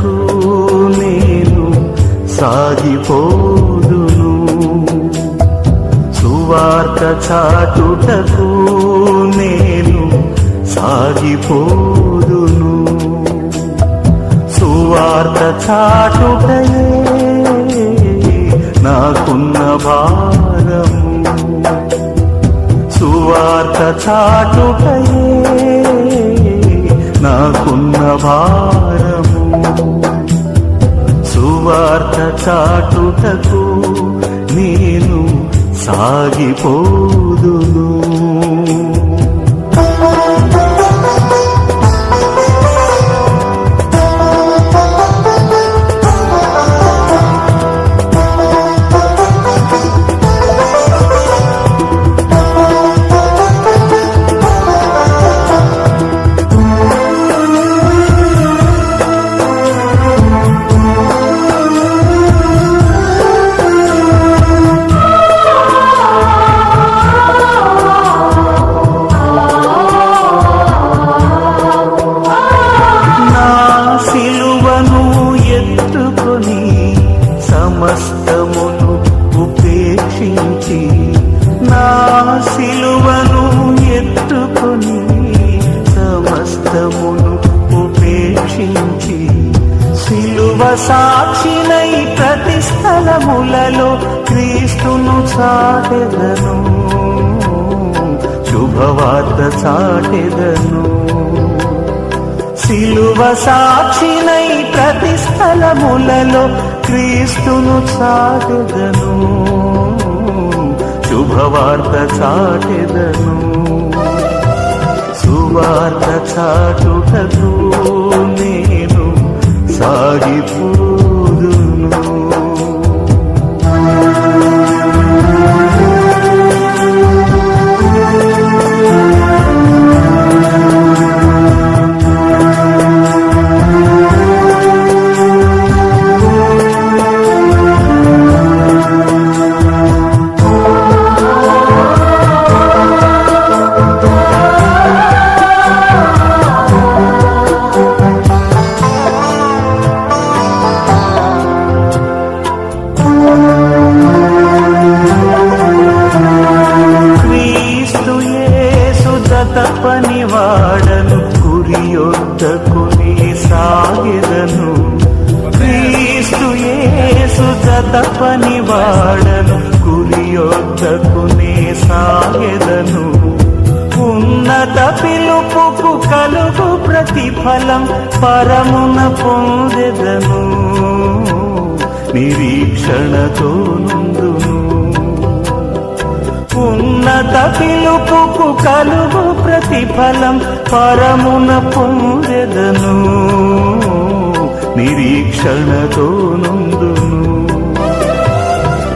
సువార్త నేను సాగిపోదును. సువార్త చాటుటకు నేను సాగిపోదును. సువార్త చాటుటయే ఆగిపోదును. సిలువ సాక్షినై ప్రతి స్థలములలో క్రీస్తును చాటెదను. శుభవార్త చాటెదను. సిలువ సాక్షినై ప్రతి స్థలములలో క్రీస్తును చాటెదను. శుభవార్త చాటెదను. సువార్త చాటుటకు నేను సాగిపోదును కురియొద్దకుని సాగెదను. క్రీస్తు యేసు జత పని వాడను కురియొద్దకుని సాగెదను. ఉన్నత పిలుపుకు కలుగు ప్రతిఫలం పరమున పొందెదను. నిరీక్షణతో నుండు ఉన్నత పిలుపుకు కలుగు ప్రతిఫలం పరమున పొందెదను. నిరీక్షణతో నుండును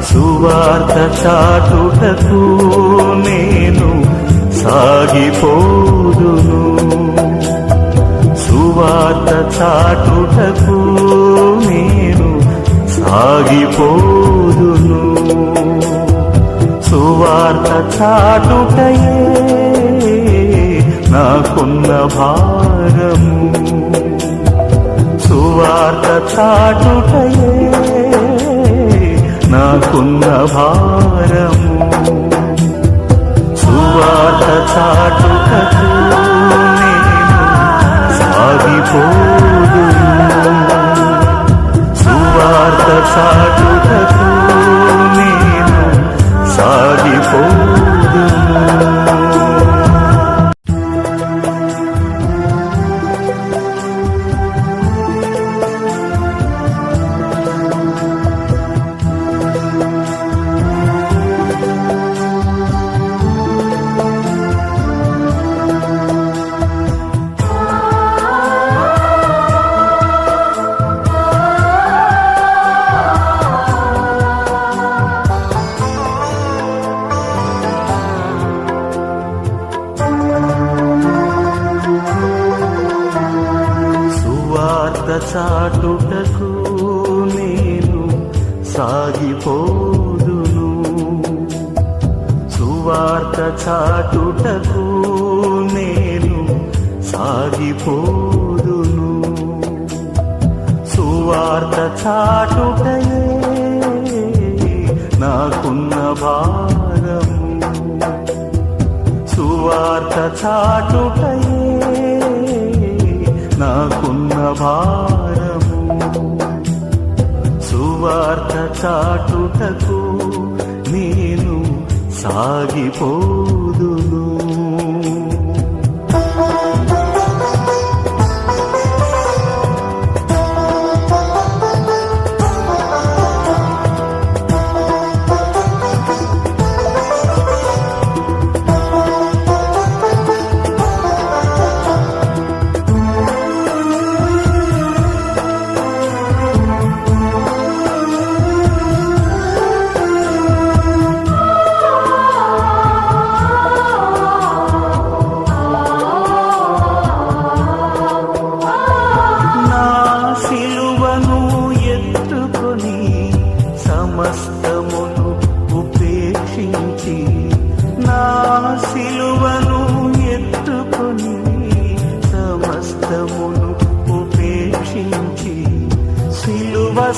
సువార్త చాటుటకు నేను సాగిపోదును. సువార్త చాటుటకు నేను సాగిపోదును. సువార్త చాటుటయే నాకున్న భారము. సువార్త చాటుటయే నాకున్న భారము. సువార్త చాటుటయే సువార్త చాటుటకు నేను సాగిపోదును. సువార్త చాటుటయే నాకున్న భారము సువార్త చాటుటయే నాకున్న భారము సువార్త చాటుటకు నేను సాగిపోదును.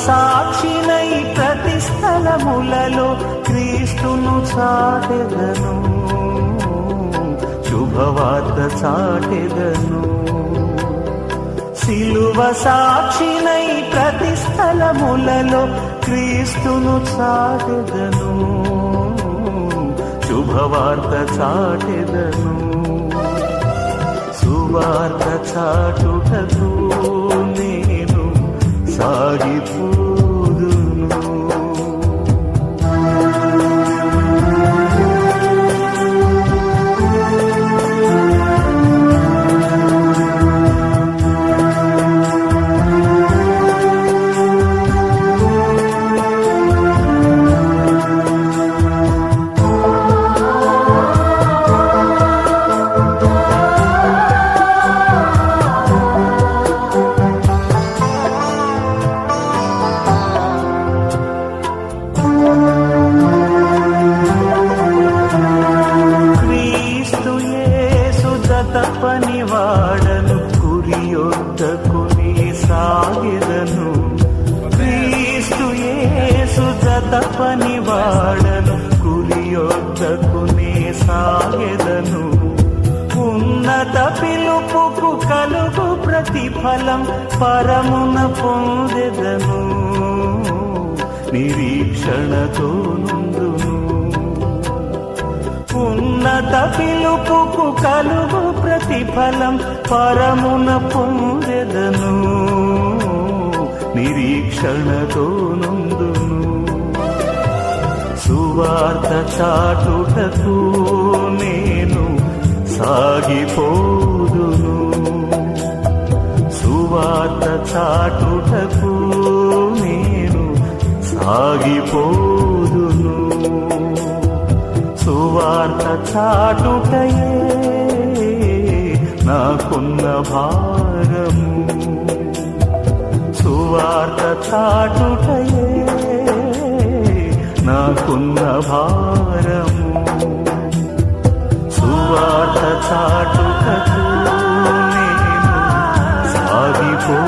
సాక్షినై ప్రతి స్థలములలో క్రీస్తును చాటెదను. శుభవార్త చాటెదను. సిలువ సాక్షినై ప్రతి స్థలములలో క్రీస్తును చాటెదను. శుభవార్త చాటెదను. సువార్త చాటుటకు నేను సాగిపో యేసు జత పనివాడను కురియొద్దకుని సాగిదను. ఉన్నత పిలుపుకు కలుగు ప్రతిఫలం పరమున పొందెదను. నిరీక్షణతో నుండును. ఉన్నత పిలుపుకు కలుగు ప్రతిఫలం పరమున పొందెదను. నిరీక్షణతో నుండును. సువార్త చాటుటకు నేను సాగిపోదును. సువార్త చాటుటకు నేను సాగిపోదును. సువార్త చాటుటయే నాకున్న భారము. సువార్త చాటుటయే నాకున్న భారము. సువార్త చాటుకకు నేను సాగిపో